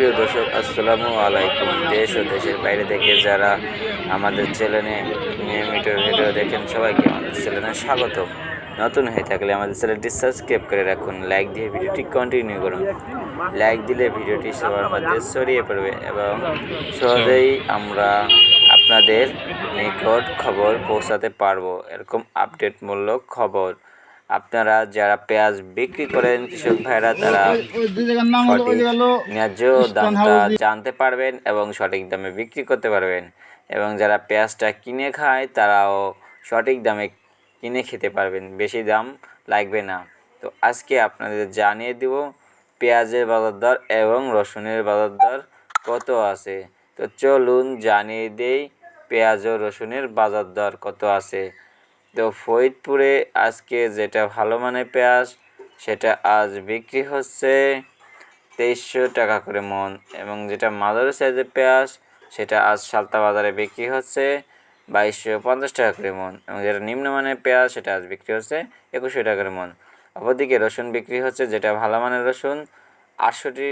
সুপ্রিয় দর্শক, আসসালামু আলাইকুম। দেশ ও দেশের বাইরে থেকে যারা আমাদের চ্যানেলে নিয়মিত ভিডিও দেখেন, সবাইকে আমাদের চ্যানেলে স্বাগত নতুন হয়ে থাকলে আমাদের চ্যানেলটি সাবস্ক্রাইব করে রাখুন, লাইক দিয়ে ভিডিওটি কন্টিনিউ করুন। লাইক দিলে ভিডিওটি সবার মধ্যে ছড়িয়ে পড়বে এবং সহজেই আমরা আপনাদের নিকট খবর পৌঁছাতে পারব। এরকম আপডেটমূলক খবর। আপনারা যারা পেঁয়াজ বিক্রি করেন কৃষক ভাইরা তারা ন্যায্য দামটা জানতে পারবেন এবং সঠিক দামে বিক্রি করতে পারবেন। এবং যারা পেঁয়াজটা কিনে খায় তারাও সঠিক দামে কিনে খেতে পারবেন। বেশি দাম লাগবে না। তো আজকে আপনাদের জানিয়ে দেব পেঁয়াজের বাজার দর এবং রসুনের বাজার দর কত আছে। তো চলুন জানিয়ে দেই পেঁয়াজ ও রসুনের বাজার দর কত আছে। তো ফরিদপুরে আজকে যেটা ভালো মানের পেঁয়াজ, সেটা আজ বিক্রি হচ্ছে তেইশশো টাকা করে মন। এবং যেটা মাদার সাইজের পেঁয়াজ, সেটা আজ সালতা বাজারে বিক্রি হচ্ছে বাইশশো পঞ্চাশ টাকা করে মন। এবং যেটা নিম্নমানের পেঁয়াজ, সেটা আজ বিক্রি হচ্ছে একুশশো টাকা করে মন। অপরদিকে রসুন বিক্রি হচ্ছে, যেটা ভালো মানের রসুন, আটষট্টি,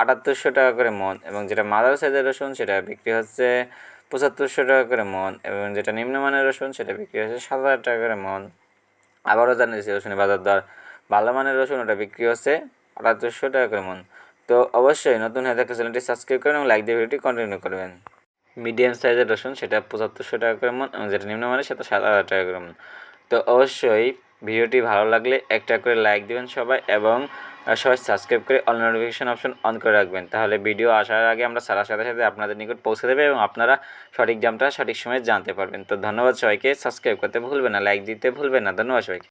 আটাত্তরশো টাকা করে মন। এবং যেটা মাদার সাইজের রসুন, সেটা বিক্রি হচ্ছে পঁচাত্তরশো টাকা করে মন এবং যেটা নিম্নমানের রসুন, সেটা বিক্রি হচ্ছে সাত হাজার টাকা করে মন আবারও জানিয়েছি, রসুনের বাজার দর ভালো মানের রসুন, ওটা বিক্রি হচ্ছে আটাত্তরশো টাকা করে মন তো অবশ্যই নতুন হয়ে থাকলে চ্যানেলটি সাবস্ক্রাইব করুন এবং লাইক দিয়ে ভিডিওটি কন্টিনিউ করবেন। মিডিয়াম সাইজের রসুন, সেটা পঁচাত্তরশো টাকা করে মন এবং যেটা নিম্নমানের, সেটা সাত হাজার টাকা করে মন তো অবশ্যই ভিডিওটি ভালো লাগলে একটা করে লাইক দিবেন সবাই এবং সবাই সাবস্ক্রাইব করে অল নোটিফিকেশন অপশন অন করে রাখবেন। তাহলে ভিডিও আসার আগে আমরা সারার সাথে সাথে আপনাদের নিকট পৌঁছে দেবে এবং আপনারা সঠিক দামটা সঠিক সময়ে জানতে পারবেন। তো ধন্যবাদ সবাইকে। সাবস্ক্রাইব করতে ভুলবেন না লাইক দিতে ভুলবেন না। ধন্যবাদ সবাইকে।